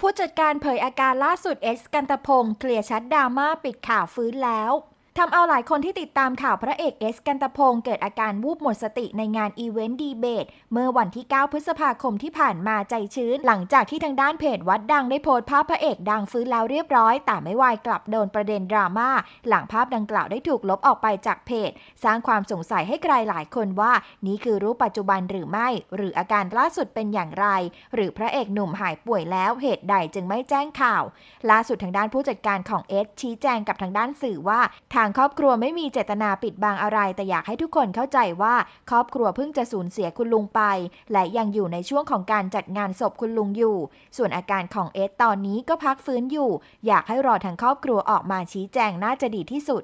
ผู้จัดการเผยอาการล่าสุดเอสกันตพงศ์เคลียร์ชัดดราม่าปิดข่าวฟื้นแล้ว ทำเอาหลายคนที่ติดตามข่าวพระเอกเอสกันตพงศ์เกิดอาการวูบหมดสติในงานอีเวนต์ดีเบต เมื่อวันที่ 9 พฤษภาคมที่ผ่านมาใจชื้น หลังจากที่ทางด้านเพจวัดดังได้โพสต์ภาพพระเอกดังฟื้นแล้วเรียบร้อย แต่ไม่วายกลับโดนประเด็นดราม่าหลังภาพดังกล่าวได้ถูกลบออกไปจากเพจ สร้างความสงสัยให้ใครหลายคนว่า นี่คือรูปปัจจุบันหรือไม่ หรืออาการล่าสุดเป็นอย่างไร หรือพระเอกหนุ่มหายป่วยแล้วเหตุใดจึงไม่แจ้งข่าว ล่าสุดทางด้านผู้จัดการของเอสชี้แจงกับทางด้านสื่อว่าทาางครอบครัวไม่มีเจตนาปิดบังอะไร แต่อยากให้ทุกคนเข้าใจว่าครอบครัวเพิ่งจะสูญเสียคุณลุงไป และยังอยู่ในช่วงของการจัดงานศพคุณลุงอยู่ ส่วนอาการของเอสตอนนี้ก็พักฟื้นอยู่ อยากให้รอทางครอบครัวออกมาชี้แจงน่าจะดีที่สุด